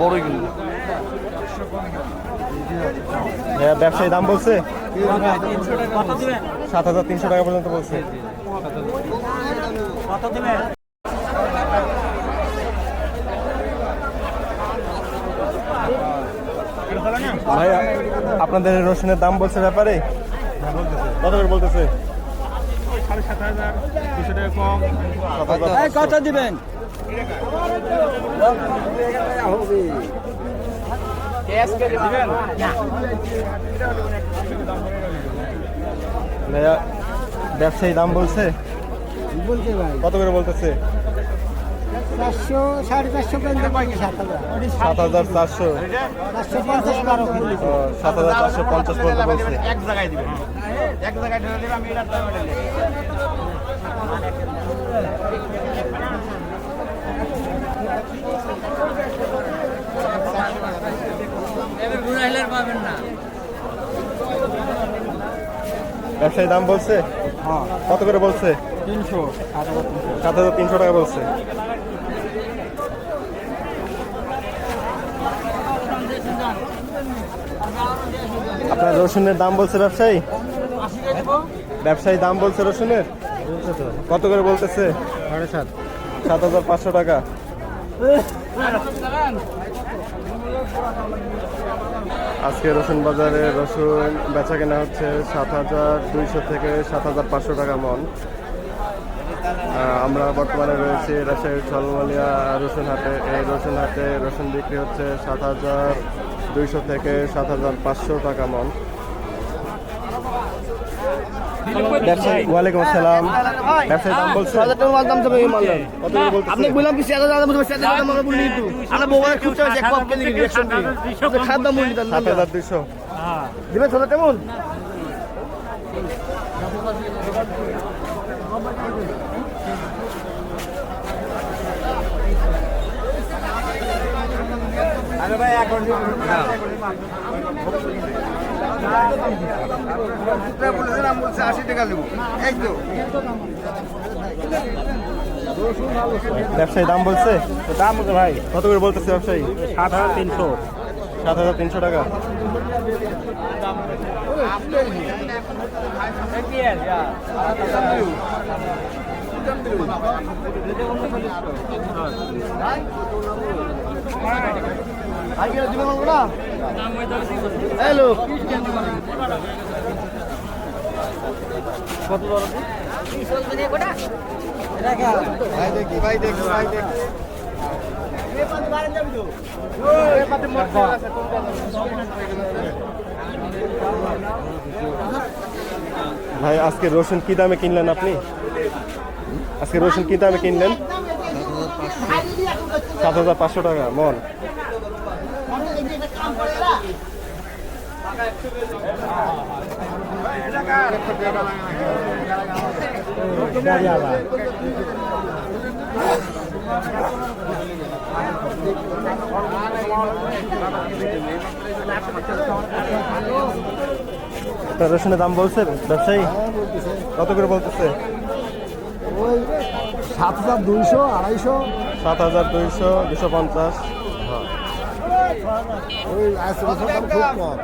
বড়ই কিন্তু হ্যাঁ ব্যবসায়ী দাম বলছে? সাত হাজার তিনশো টাকা পর্যন্ত বলছে। ভাই আপনাদের রসুনের দাম বলছে ব্যাপারে? কত করে বলতেছে? সাড়ে সাত হাজার দুশো টাকা কম। সাত হাজার কত দিবেন? ভাইয়া ব্যবসায়ী দাম বলছে? ভাই। কত করে বলতেছে? চারশো সাড়ে চারশো সাত হাজার? চারশো। সাত হাজার চারশো পঞ্চাশ পর্যন্ত বলছে। এক জায়গায় দিবেন এক জায়গায় ঢেলে দিবে আমি এটার দাম এটা নেব। ব্যবসায়ী দাম বলছে? হ্যাঁ। কত করে বলছে? তিনশো সাত হাজার তিনশো। টাকা বলছে। আপনার রসুনের দাম বলছে ব্যবসায়ী? ব্যবসায়ী দাম বলছে রসুনের? কত করে বলতেছে? সাড়ে সাত। সাত হাজার পাঁচশো টাকা। আজকে রসুন বাজারে রসুন বেচা কেনা হচ্ছে সাত হাজার দুইশো থেকে সাত হাজার পাঁচশো টাকা মন। আমরা বর্তমানে রয়েছি রাজশাহীর ছলমালিয়া রসুন হাটে। এই রসুন হাটে রসুন বিক্রি হচ্ছে সাত হাজার দুইশো থেকে সাত হাজার পাঁচশো টাকা মন। ব্যবসায়ী ওয়ালাইকুম আসসালাম। ব্যবসায়ী দাম বলছে? দাম দেবে এই মাল কত করে আপনি বললাম কি সাত হাজার দাম বলতে সাত হাজার দাম আমরা বলি কিন্তু আমরা মোবাইল খুঁজতে এক কপ কেজি রিয়াকশন খারাপ দাম বলি তার সাত হাজার দুইশো। কেমন আশি টাকা ব্যবসায়ী দাম বলছে? দাম ভাই। কত করে বলতেছে ব্যবসায়ী? সাত হাজার তিনশো। সাত হাজার তিনশো টাকা। হ্যালো ভাই দেখি ভাই দেখি ভাই দেখি। ভাই, আজকে রসুন কি দামে কিনলেন আপনি? আজকে রসুন কি দামে কিনলেন? সাত হাজার পাঁচশো টাকা, মন। রসুনের দাম বলছে ব্যবসায়ী? কত করে বলতেছে? ওই সাত হাজার দুইশো আড়াইশো। সাত হাজার দুইশো দুশো পঞ্চাশ। ওই আইসি দাম খুব কম